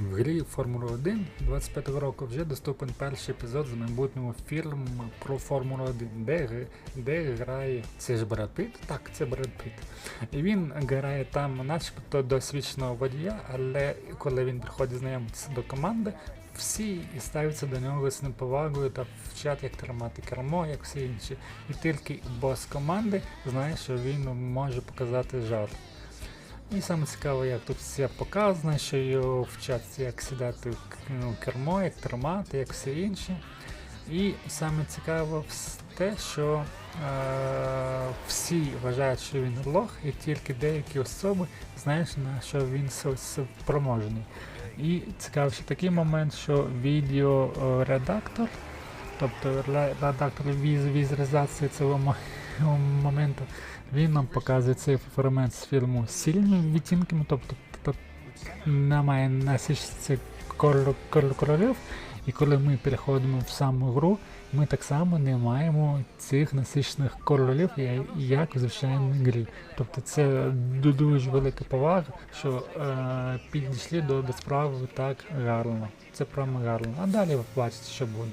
В грі Формула 1 25 року вже доступен перший епізод з майбутнього фільму про Формулу 1, де, де грає це ж Бред Піт? Так, це Бред Піт. І він грає там начебто досвідченого водія, але коли він приходить знайомитися до команди, всі ставляться до нього з неповагою та вчать, як тримати кермо, як всі інші. І тільки бос команди знає, що він може показати жарт. І саме цікаво, як тут все показано, що його вчать, як сідати в ну, кермо, як тримати, як всі інші. І саме цікаво те, що е, всі вважають, що він лох, і тільки деякі особи знають, на що він спроможний. І цікаво ще такий момент, що відеоредактор, тобто редактор віз, візуалізації цього мо- моменту, він нам показує цей фрагмент з фільму з сильними відтінками, тобто т- т- немає кольору- кольорів. І коли ми переходимо в саму гру, ми так само не маємо цих насичених кольорів, як в звичайній грі. Тобто це ду- дуже велика повага, що е, підійшли до, до справи так гарно. Це прямо гарно. А далі ви бачите, що буде.